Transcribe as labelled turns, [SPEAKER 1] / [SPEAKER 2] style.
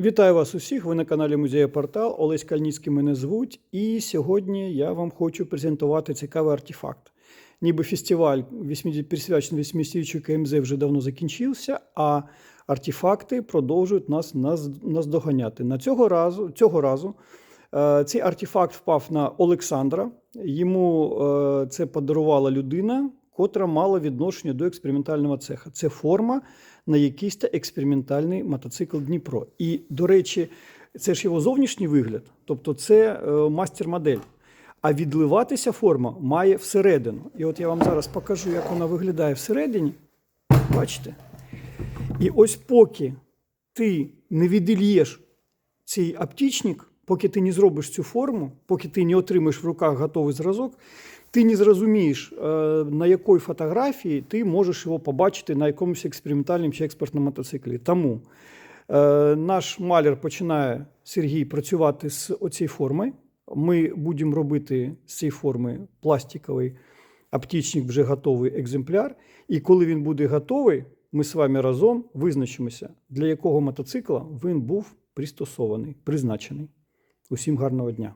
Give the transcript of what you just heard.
[SPEAKER 1] Вітаю вас усіх. Ви на каналі Музею Портал. Олесь Кальніцький мене звуть. І сьогодні я вам хочу презентувати цікавий артефакт. Ніби фестиваль присвячений 80-річчю КМЗ вже давно закінчився, а артефакти продовжують нас, нас наздоганяти. На цього разу, цього разу е, цей артефакт впав на Олександра. Йому е, це подарувала людина, котра мала відношення до експериментального цеха. Це форма на якийсь та експериментальний мотоцикл Дніпро. І, до речі, це ж його зовнішній вигляд, тобто це е, мастер-модель. А відливатися форма має всередину. І от я вам зараз покажу, як вона виглядає всередині. Бачите? І ось поки ти не відільєш цей аптічник, поки ти не зробиш цю форму, поки ти не отримаєш в руках готовий зразок, ти не зрозумієш, е, на якій фотографії ти можеш його побачити на якомусь експериментальному чи експертному мотоциклі. Тому е, наш маляр починає Сергій працювати з оцією формою. Ми будемо робити з цієї форми пластиковий аптічник, вже готовий екземпляр. І коли він буде готовий, ми з вами разом визначимося, для якого мотоцикла він був пристосований, призначений. Усім гарного дня!